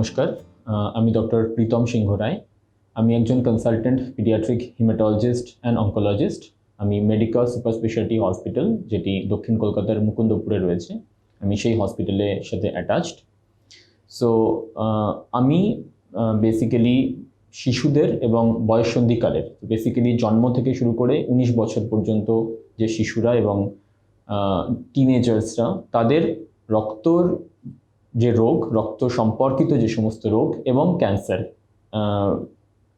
নমস্কার। আমি ডক্টর প্রীতম সিংহ রায়। আমি একজন consultant paediatric haematologist and oncologist আমি মেডিকেল সুপার স্পেশালিটি হসপিটাল যেটি দক্ষিণ কলকাতার মুকুন্দপুরে রয়েছে। আমি সেই হসপিটালের সাথে অ্যাটাচড সো আমি বেসিক্যালি শিশুদের এবং বয়ঃসন্ধিকালের বেসিক্যালি জন্ম থেকে শুরু করে উনিশ বছর পর্যন্ত যে শিশুরা এবং টিনেজার্সরা তাদের রক্তর যে রোগ, রক্ত সম্পর্কিত যে সমস্ত রোগ এবং ক্যান্সার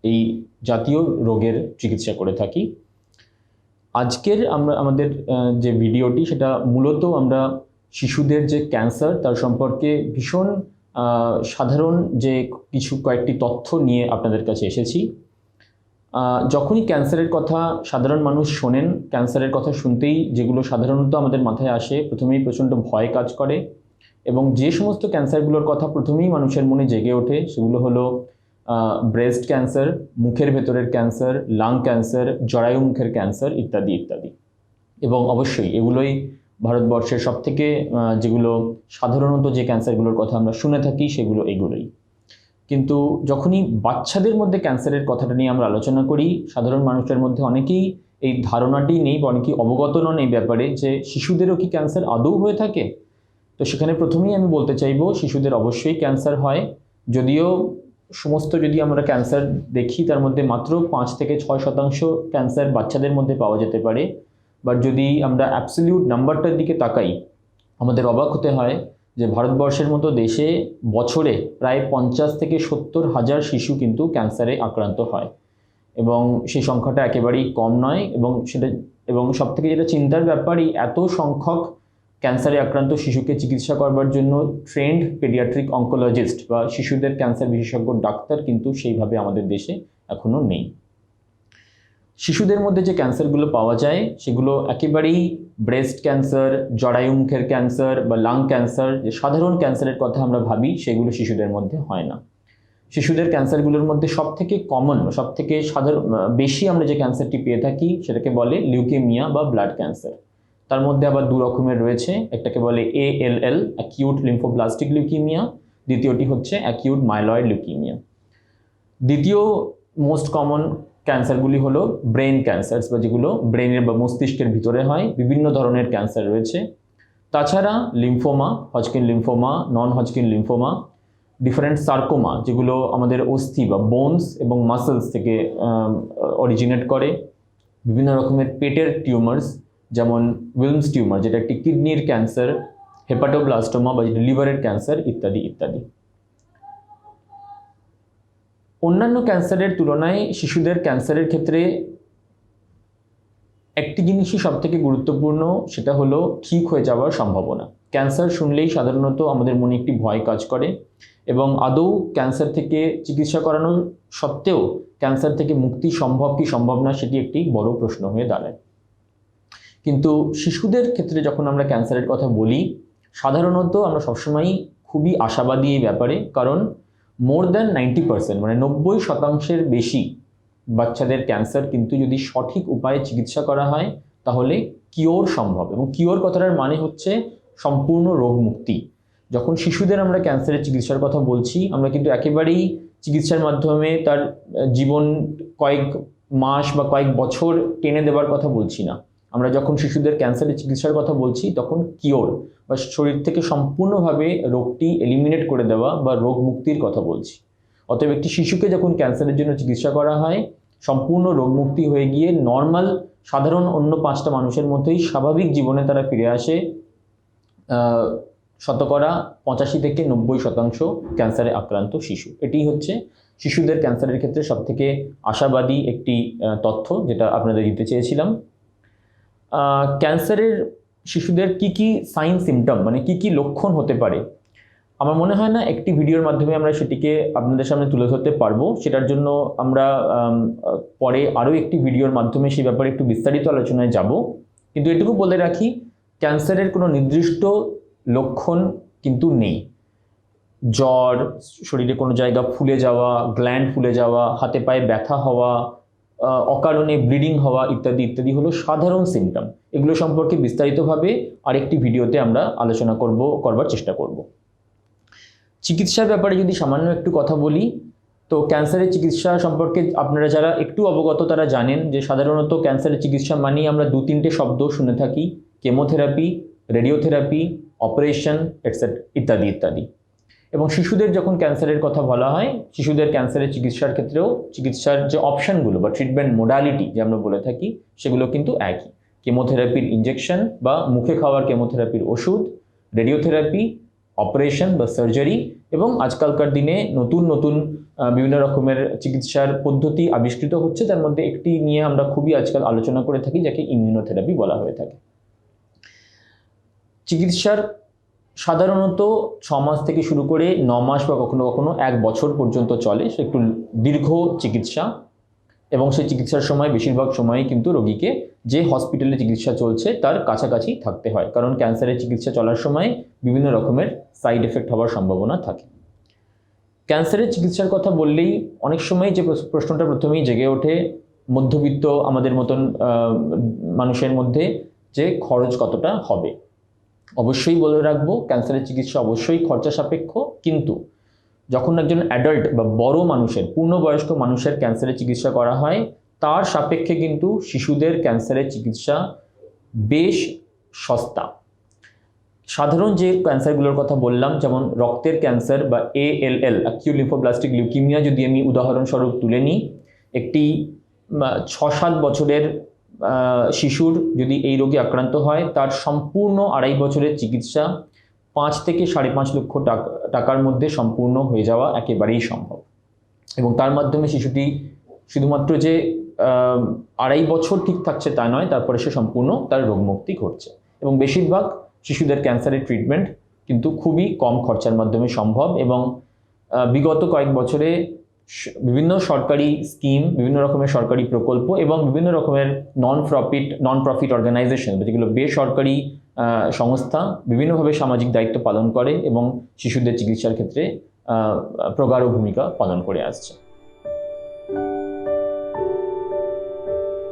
এই জাতীয় রোগের চিকিৎসা করে থাকি। আজকের আমরা, আমাদের যে ভিডিওটি, সেটা মূলত আমরা শিশুদের যে ক্যান্সার, তার সম্পর্কে ভীষণ সাধারণ যে কিছু কয়েকটি তথ্য নিয়ে আপনাদের কাছে এসেছি। যখনই ক্যান্সারের কথা সাধারণ মানুষ শোনেন, ক্যান্সারের কথা শুনতেই যেগুলো সাধারণত আমাদের মাথায় আসে, প্রথমেই প্রচণ্ড ভয় কাজ করে। এবং যে সমস্ত ক্যান্সারগুলোর কথা প্রথমেই মানুষের মনে জেগে ওঠে সেগুলো হলো ব্রেস্ট ক্যান্সার মুখের ভেতরের ক্যান্সার লাং ক্যান্সার জরায়ু মুখের ক্যান্সার ইত্যাদি ইত্যাদি। এবং অবশ্যই এগুলোই ভারতবর্ষের সবথেকে আহ, যেগুলো সাধারণত যে ক্যান্সারগুলোর কথা আমরা শুনে থাকি সেগুলো এগুলোই। কিন্তু যখনই বাচ্চাদের মধ্যে ক্যান্সারের কথাটা নিয়ে আমরা আলোচনা করি সাধারণ মানুষের মধ্যে অনেকেই এই ধারণাটি নেই বা অনেকেই অবগত নন এই ব্যাপারে যে শিশুদেরও কি ক্যান্সার আদৌ হয়ে থাকে? তো সেখানে প্রথমেই আমি বলতে চাইব, শিশুদের অবশ্যই ক্যান্সার হয়। যদিও সমস্ত যদি আমরা ক্যান্সার দেখি, তার মধ্যে মাত্র পাঁচ থেকে ছয় শতাংশ ক্যান্সার বাচ্চাদের মধ্যে পাওয়া যেতে পারে। বাট যদি আমরা অ্যাবসলিউট নাম্বারটার দিকে তাকাই, আমাদের অবাক হতে হয় যে ভারতবর্ষের মতো দেশে বছরে প্রায় পঞ্চাশ থেকে সত্তর হাজার শিশু কিন্তু ক্যান্সারে আক্রান্ত হয়। এবং সেই সংখ্যাটা একেবারেই কম নয় এবং সেটা, এবং সবথেকে যেটা চিন্তার ব্যাপারই এত সংখ্যক ক্যান্সারে আক্রান্ত শিশুকে চিকিৎসা করবার জন্য ট্রেন্ড পেডিয়াট্রিক অঙ্কোলজিস্ট বা শিশুদের ক্যান্সার বিশেষজ্ঞ ডাক্তার কিন্তু সেইভাবে আমাদের দেশে এখনও নেই। শিশুদের মধ্যে যে ক্যান্সারগুলো পাওয়া যায়, সেগুলো একেবারেই ব্রেস্ট ক্যান্সার জরায়ু মুখের ক্যান্সার বা লাং ক্যান্সার যে সাধারণ ক্যান্সারের কথা আমরা ভাবি, সেগুলো শিশুদের মধ্যে হয় না। শিশুদের ক্যান্সারগুলোর মধ্যে সব থেকে কমন সব থেকে সাধারণ বেশি আমরা যে ক্যান্সারটি পেয়ে থাকি, সেটাকে বলে লিউকেমিয়া বা ব্লাড ক্যান্সার তার মধ্যে আবার দু রকমের রয়েছে। একটাকে বলে A L L acute lymphoblastic leukaemia দ্বিতীয়টি হচ্ছে অ্যাকিউট মাইলয়েড লিউকিমিয়া দ্বিতীয় মোস্ট কমন ক্যান্সারগুলি হলো ব্রেন ক্যান্সারস বা যেগুলো ব্রেনের বা মস্তিষ্কের ভিতরে হয়, বিভিন্ন ধরনের ক্যান্সার রয়েছে। তাছাড়া lymphoma Hodgkin lymphoma non Hodgkin lymphoma different sarcoma যেগুলো আমাদের অস্থি বা বোনস এবং মাসেলস থেকে অরিজিনেট করে। বিভিন্ন রকমের পেটের টিউমার্স যেমন উইলমস টিউমার যেটা একটি কিডনির ক্যান্সার হেপাটোব্লাস্টোমা বা লিভারের ক্যান্সার ইত্যাদি ইত্যাদি। অন্যান্য ক্যান্সারের তুলনায় শিশুদের ক্যান্সারের ক্ষেত্রে একটি জিনিসই সব থেকে গুরুত্বপূর্ণ, সেটা হলো ঠিক হয়ে যাওয়ার সম্ভাবনা। ক্যান্সার শুনলেই সাধারণত আমাদের মনে একটি ভয় কাজ করে এবং আদৌ ক্যান্সার থেকে চিকিৎসা করানো সত্ত্বেও ক্যান্সার থেকে মুক্তি সম্ভব কি সম্ভব না, সেটি একটি বড় প্রশ্ন হয়ে দাঁড়ায়। কিন্তু শিশুদের ক্ষেত্রে যখন আমরা ক্যান্সারের কথা বলি, সাধারণত আমরা সবসময়ই খুবই আশাবাদী এই ব্যাপারে, কারণ মোর দ্যান নাইনটি পার্সেন্ট মানে নব্বই শতাংশের বেশি বাচ্চাদের ক্যান্সার কিন্তু যদি সঠিক উপায়ে চিকিৎসা করা হয়, তাহলে কিওর সম্ভব এবং কিওর কথাটার মানে হচ্ছে সম্পূর্ণ রোগ মুক্তি। যখন শিশুদের আমরা ক্যান্সারের চিকিৎসার কথা বলছি, আমরা কিন্তু একেবারেই চিকিৎসার মাধ্যমে তার জীবন কয়েক মাস বা কয়েক বছর টেনে দেওয়ার কথা বলছি না। আমরা যখন শিশুদের ক্যান্সারের চিকিৎসার কথা বলছি, তখন কিওর বা শরীর থেকে সম্পূর্ণভাবে রোগটি এলিমিনেট করে দেওয়া বা রোগ মুক্তির কথা বলছি। অতএব একটি শিশুকে যখন ক্যান্সারের জন্য চিকিৎসা করা হয়, সম্পূর্ণ রোগমুক্তি হয়ে গিয়ে নর্মাল সাধারণ অন্য পাঁচটা মানুষের মতোই স্বাভাবিক জীবনে তারা ফিরে আসে শতকরা পঁচাশি থেকে নব্বই শতাংশ ক্যান্সারে আক্রান্ত শিশু। এটি হচ্ছে শিশুদের ক্যান্সারের ক্ষেত্রে সবথেকে আশাবাদী একটি তথ্য যেটা আপনাদের দিতে চেয়েছিলাম। ক্যান্সারের শিশুদের কি কি সাইন সিমটম মানে কি কি লক্ষণ হতে পারে? আমার মনে হয় না একটি ভিডিওর মাধ্যমে আমরা সেটিকে আপনাদের সামনে তুলে ধরতে পারব। সেটার জন্য আমরা পরে আরও একটি ভিডিওর মাধ্যমে সেই ব্যাপারে একটু বিস্তারিত আলোচনায় যাব। কিন্তু এটুকু বলে রাখি, ক্যান্সারের কোনো নির্দিষ্ট লক্ষণ কিন্তু নেই। জ্বর, শরীরে কোনো জায়গা ফুলে যাওয়া গ্ল্যান্ড ফুলে যাওয়া, হাতে পায়ে ব্যথা হওয়া অকারণে ব্লিডিং হওয়া ইত্যাদি ইত্যাদি হলো সাধারণ সিমটম এগুলো সম্পর্কে বিস্তারিতভাবে আরেকটি ভিডিওতে আমরা আলোচনা করব, করবার চেষ্টা করব। চিকিৎসার ব্যাপারে যদি সামান্য একটু কথা বলি, তো ক্যান্সারের চিকিৎসা সম্পর্কে আপনারা যারা একটু অবগত তারা জানেন যে সাধারণত ক্যান্সারের চিকিৎসা মানেই আমরা দু তিনটে শব্দ শুনে থাকি, কেমোথেরাপি, রেডিওথেরাপি, অপারেশন এটসেট ইত্যাদি ইত্যাদি। এবং শিশুদের যখন ক্যান্সারের কথা বলা হয়, শিশুদের ক্যান্সারের চিকিৎসার ক্ষেত্রেও চিকিৎসার যে অপশানগুলো বা ট্রিটমেন্ট মোডালিটি যে আমরা বলে থাকি, সেগুলো কিন্তু একই। কেমোথেরাপির ইঞ্জেকশন বা মুখে খাওয়ার কেমোথেরাপির ওষুধ রেডিওথেরাপি অপারেশন বা সার্জারি এবং আজকালকার দিনে নতুন নতুন বিভিন্ন রকমের চিকিৎসার পদ্ধতি আবিষ্কৃত হচ্ছে। তার মধ্যে একটি নিয়ে আমরা খুবই আজকাল আলোচনা করে থাকি, যাকে ইমিউনোথেরাপি বলা হয়ে থাকে। চিকিৎসার সাধারণত ছ মাস থেকে শুরু করে ন মাস বা কখনো কখনো এক বছর পর্যন্ত চলে, সে একটু দীর্ঘ চিকিৎসা এবং সেই চিকিৎসার সময়, বেশিরভাগ সময়ই কিন্তু রোগীকে যে হসপিটালে চিকিৎসা চলছে তার কাছাকাছি থাকতে হয়। কারণ ক্যান্সারের চিকিৎসা চলার সময় বিভিন্ন রকমের সাইড এফেক্ট হওয়ার সম্ভাবনা থাকে। ক্যান্সারের চিকিৎসার কথা বললেই অনেক সময় যে প্রশ্ন- প্রশ্নটা প্রথমেই জেগে ওঠে মধ্যবিত্ত আমাদের মতন মানুষের মধ্যে যে খরচ কতটা হবে। অবশ্যই বলে রাখব ক্যান্সারের চিকিৎসা অবশ্যই খরচা সাপেক্ষ, কিন্তু যখন একজন অ্যাডাল্ট বা বড় মানুষের, পূর্ণবয়স্ক মানুষের ক্যান্সারের চিকিৎসা করা হয়, তার সাপেক্ষে কিন্তু শিশুদের ক্যান্সারের চিকিৎসা বেশ সস্তা। সাধারণ যে ক্যান্সারগুলোর কথা বললাম, যেমন রক্তের ক্যান্সার বা এএলএল অ্যাকিউট লিম্ফোব্লাস্টিক লিউকিমিয়া যদি আমি উদাহরণস্বরূপ তুলে নিই, একটি ছ সাত বছরের শিশুর যদি এই রোগে আক্রান্ত হয়, তার সম্পূর্ণ আড়াই বছরের চিকিৎসা পাঁচ থেকে সাড়ে পাঁচ লক্ষ টাকা টাকার মধ্যে সম্পূর্ণ হয়ে যাওয়া একেবারেই সম্ভব। এবং তার মাধ্যমে শিশুটি শুধুমাত্র যে আড়াই বছর ঠিক থাকছে তা নয়, তারপরে সে সম্পূর্ণ তার রোগমুক্তি ঘটছে। এবং বেশিরভাগ শিশুদের ক্যান্সারের ট্রিটমেন্ট কিন্তু খুবই কম খরচার মাধ্যমে সম্ভব এবং বিগত কয়েক বছরে বিভিন্ন সরকারি স্কিম বিভিন্ন রকমের সরকারি প্রকল্প এবং বিভিন্ন রকমের non profit non profit organization যেগুলো বেসরকারি সংস্থা বিভিন্নভাবে সামাজিক দায়িত্ব পালন করে এবং শিশুদের চিকিৎসার ক্ষেত্রে প্রগাঢ় ভূমিকা পালন করে আসছে।